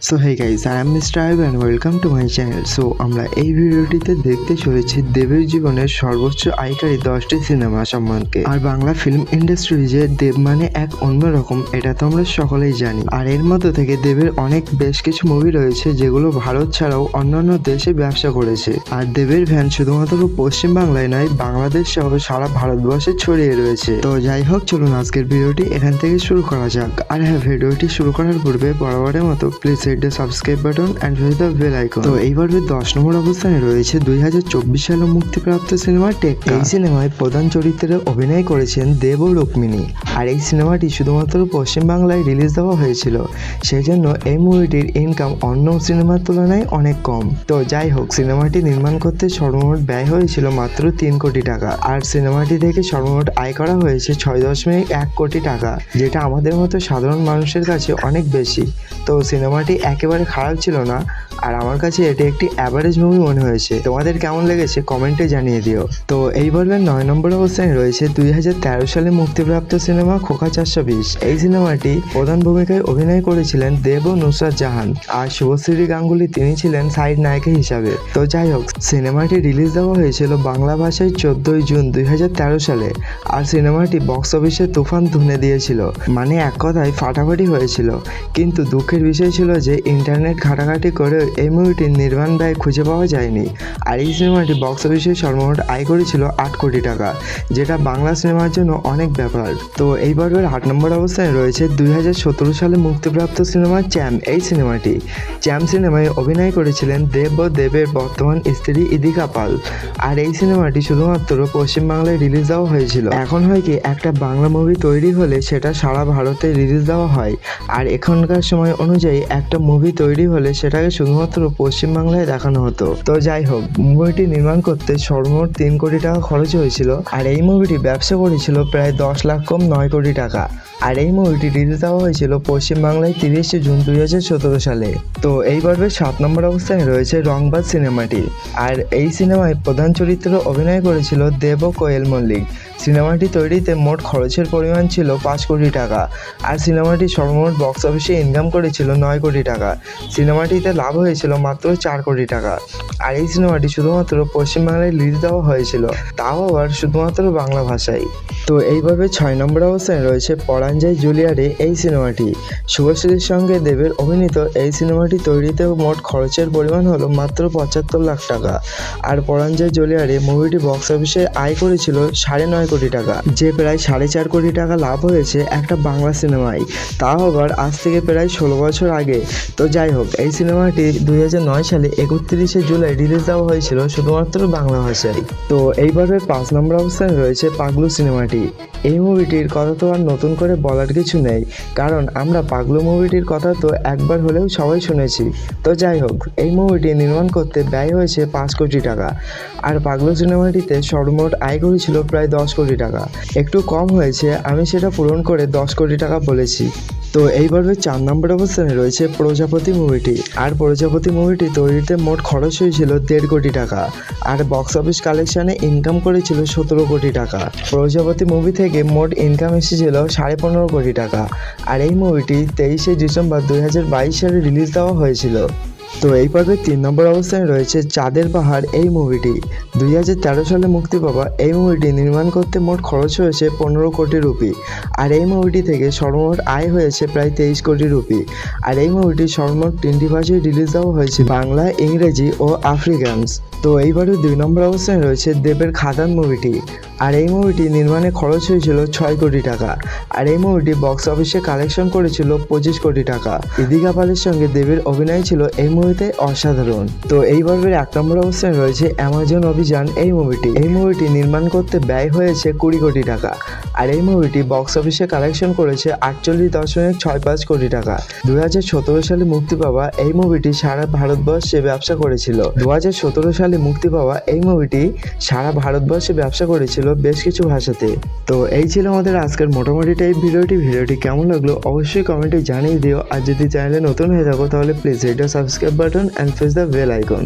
So hey guys I am mister আইব and welcome to my channel so আমরা এই ভিডিওটিতে দেখতে চলেছি দেবের জীবনের সর্বোচ্চ আয়কারী দশটি সিনেমা সম্বন্ধে। আর বাংলা ফিল্ম ইন্ডাস্ট্রি যে দেব মানে এক অন্যরকম, এটা তো আমরা সকলেই জানি। আর এর মধ্যে থেকে দেবের অনেক বেশ কিছু মুভি রয়েছে, যেগুলো ভারত ছাড়াও অন্যান্য দেশে ব্যবসা করেছে। আর দেবের ভ্যান শুধুমাত্র পশ্চিম বাংলায় নয়, বাংলাদেশ সহ সারা ভারতবর্ষে ছড়িয়ে রয়েছে। তো যাই হোক, চলুন আজকের ভিডিওটি এখান থেকে শুরু করা যাক। আর হ্যাঁ ভিডিওটি শুরু করার পূর্বে বরাবরের মতো please hit the subscribe button and press the bell icon তো এই পর্বে দশ নম্বর অবস্থানে রয়েছে, দুই হাজার চব্বিশ সালে মুক্তিপ্রাপ্ত সিনেমা টেক এই সিনেমায় প্রধান চরিত্রে অভিনয় করেছেন দেব রুক্মিণী। আর এই সিনেমাটি শুধুমাত্র পশ্চিমবাংলায় রিলিজ দেওয়া হয়েছিল। সেই জন্য এই মুভিটির ইনকাম অন্য সিনেমার তুলনায় অনেক কম। তো যাই হোক, সিনেমাটি নির্মাণ করতে সর্বমোট ব্যয় হয়েছিল মাত্র তিন কোটি টাকা। আর সিনেমাটি থেকে সর্বমোট আয় করা হয়েছে ছয় দশমিক এক কোটি টাকা, যেটা আমাদের মতো সাধারণ মানুষের কাছে অনেক বেশি। তো সিনেমাটি একেবারে খারাপ ছিল না। আর আমার কাছে এটি একটি অ্যাভারেজ মুভি মনে হয়েছে। তোমাদের কেমন লেগেছে কমেন্টে জানিয়ে দিও। তো এই পর্বের নয় নম্বর অবস্থানে রয়েছে দুই হাজার তেরো সালে মুক্তিপ্রাপ্ত সিনেমা খোকা চারশো বিশ। এই সিনেমাটি প্রধান ভূমিকায় অভিনয় করেছিলেন দেব নুসরাত জাহান। আর শুভশ্রী গাঙ্গুলি তিনি ছিলেন সাইড নায়িকা হিসাবে। তো যাই হোক, সিনেমাটি রিলিজ দেওয়া হয়েছিল বাংলা ভাষায় চোদ্দই জুন দুই হাজার তেরো সালে। আর সিনেমাটি বক্স অফিসে তুফান ধুনে দিয়েছিল। মানে এক কথায় ফাটাফাটি হয়েছিল। কিন্তু দুঃখের বিষয় ছিল যে ইন্টারনেট ঘাটাঘাটি করে এই মুভিটির নির্মাণ ব্যয় খুঁজে পাওয়া যায়নি। আর এই সিনেমাটি বক্স অফিসে সর্বমোট আয় করেছিল আট কোটি টাকা, যেটা বাংলা সিনেমার জন্য অনেক ব্যাপার। তো এই পর্বের আট নম্বর অবস্থানে রয়েছে দুই হাজার সতেরো সালে মুক্তিপ্রাপ্ত সিনেমা চ্যাম, এই সিনেমাটি। চ্যাম সিনেমায় অভিনয় করেছিলেন দেব ও দেবের বর্তমান স্ত্রী ইদিকা পাল। আর এই সিনেমাটি শুধুমাত্র পশ্চিমবাংলায় রিলিজ দেওয়া হয়েছিল। এখন হয় কি, একটা বাংলা মুভি তৈরি হলে সেটা সারা ভারতে রিলিজ দেওয়া হয়। আর এখনকার সময় অনুযায়ী একটা মুভি তৈরি হলে সেটাকে শুধুমাত্র পশ্চিমবাংলায় দেখানো হতো। তো যাই হোক মুভিটি নির্মাণ করতে সর্বমোট তিন কোটি টাকা খরচ হয়েছিল আর এই মুভিটি ব্যবসা করেছিল প্রায় দশ লাখ কম নয় কোটি টাকা। আর এই মুভিটি রিলিজ দেওয়া হয়েছিল পশ্চিমবাংলায় তিরিশে জুন দুই হাজার সতেরো সালে। তো এই পর্বের সাত নম্বর অবস্থানে রয়েছে রংবাজ সিনেমাটি। আর এই সিনেমায় প্রধান চরিত্রে অভিনয় করেছিল দেব কোয়েল মল্লিক সিনেমাটি তৈরিতে মোট খরচের পরিমাণ ছিল পাঁচ কোটি টাকা, আর সিনেমাটি সর্বমোট বক্স অফিসে ইনকাম করেছিল নয় কোটি টাকা। সিনেমাটিতে লাভ হয়েছিল মাত্র চার কোটি টাকা। আর এই সিনেমাটি শুধুমাত্র পশ্চিমবাংলায় রিলিজ দেওয়া হয়েছিল, তাও আবার শুধুমাত্র বাংলা ভাষায়। তো এইভাবে ছয় নম্বর অবস্থানে রয়েছে পরাঞ্জয় জুলিয়ারে এই সিনেমাটি। শুভশ্রীর সঙ্গে দেবের অভিনীত এই সিনেমাটি তৈরিতে মোট খরচের পরিমাণ হলো মাত্র পঁচাত্তর লাখ টাকা। আর পরাঞ্জয় জুলিয়ারে মুভিটি বক্স অফিসে আয় করেছিল সাড়ে নয় কোটি টাকা, যে প্রায় সাড়ে চার কোটি টাকা লাভ হয়েছে একটা বাংলা সিনেমায়। তা আবার আজ থেকে প্রায় ষোলো বছর আগে। তো যাই হোক, এই সিনেমাটি দুই নয় সালে একত্রিশে জুলাই রিলিজ দেওয়া হয়েছিল শুধুমাত্র বাংলা ভাষায়। তো এইবারের পাঁচ নম্বর অবস্থানে রয়েছে পাগলু সিনেমাটি। এই মুভিটির কথা তো আর নতুন করে বলার কিছু নেই। কারণ আমরা পাগলু মুভিটির কথা তো একবার হলেও সবাই শুনেছি। তো যাই হোক, এই মুভিটি নির্মাণ করতে ব্যয় হয়েছে পাঁচ কোটি টাকা। আর পাগলু সিনেমাটিতে সর্বমোট আয় করেছিল প্রায় দশ কোটি টাকা। একটু কম হয়েছে, আমি সেটা পূরণ করে দশ কোটি টাকা বলেছি। তো এই পর্বের চার নম্বর অবস্থানে রয়েছে প্রজাপতি মুভিটি আর প্রজাপতি মুভিটি তৈরিতে মোট খরচ হয়েছিল দেড় কোটি টাকা। আর বক্স অফিস কালেকশানে ইনকাম করেছিল সতেরো কোটি টাকা। প্রজাপতি মুভি থেকে মোট ইনকাম এসেছিল সাড়ে পনেরো কোটি টাকা। আর এই মুভিটি তেইশে ডিসেম্বর দুই হাজার বাইশ সালে রিলিজ দেওয়া হয়েছিল। তো এই পর্বের তিন নম্বর অবস্থানে রয়েছে চাঁদের পাহাড় এই মুভিটি দুই হাজার তেরো সালে মুক্তি পাওয়া এই মুভিটি নির্মাণ করতে মোট খরচ হয়েছে পনেরো কোটি রুপি। আর এই মুভিটি থেকে সর্বমোট আয় হয়েছে প্রায় তেইশ কোটি রুপি। আর এই মুভিটি সর্বমোট তিনটি ভাষায় রিলিজ দেওয়া হয়েছে বাংলা, ইংরেজি ও আফ্রিকানস। তো এইবারে দুই নম্বর অবস্থানে রয়েছে দেবের খাদান মুভিটি আর এই মুভিটি নির্মাণে খরচ হয়েছিল ছয় কোটি টাকা। আর এই মুভিটি বক্স অফিসে কালেকশন করেছিল পঁচিশ কোটি টাকা। ইদিকা পালের সঙ্গে দেবের অভিনয় ছিল এই মুভিতে অসাধারণ। তো এই পর্বের এক নম্বর অবস্থানে রয়েছে অ্যামাজন অভিযান এই মুভিটি এই মুভিটি নির্মাণ করতে ব্যয় হয়েছে কুড়ি কোটি টাকা। আর এই মুভিটি বক্স অফিসে কালেকশন করেছে আটচল্লিশ দশমিক ছয় পাঁচ কোটি টাকা। দু হাজার সতেরো সালে মুক্তি পাওয়া এই মুভিটি সারা ভারতবর্ষে ব্যবসা করেছিল। দু হাজার সতেরো সালে মুক্তি পাওয়া এই মুভিটি সারা ভারতবর্ষে ব্যবসা করেছিল বেশ কিছু ভাষাতে। তো এই ছিল আমাদের আজকের মোটামুটি টাইপ ভিডিওটি। ভিডিওটি কেমন লাগল অবশ্যই কমেন্টে জানিয়ে দিও। আর যদি চ্যানেলে নতুন হয়ে থাকো তাহলে প্লিজ এটা subscribe button and press the bell icon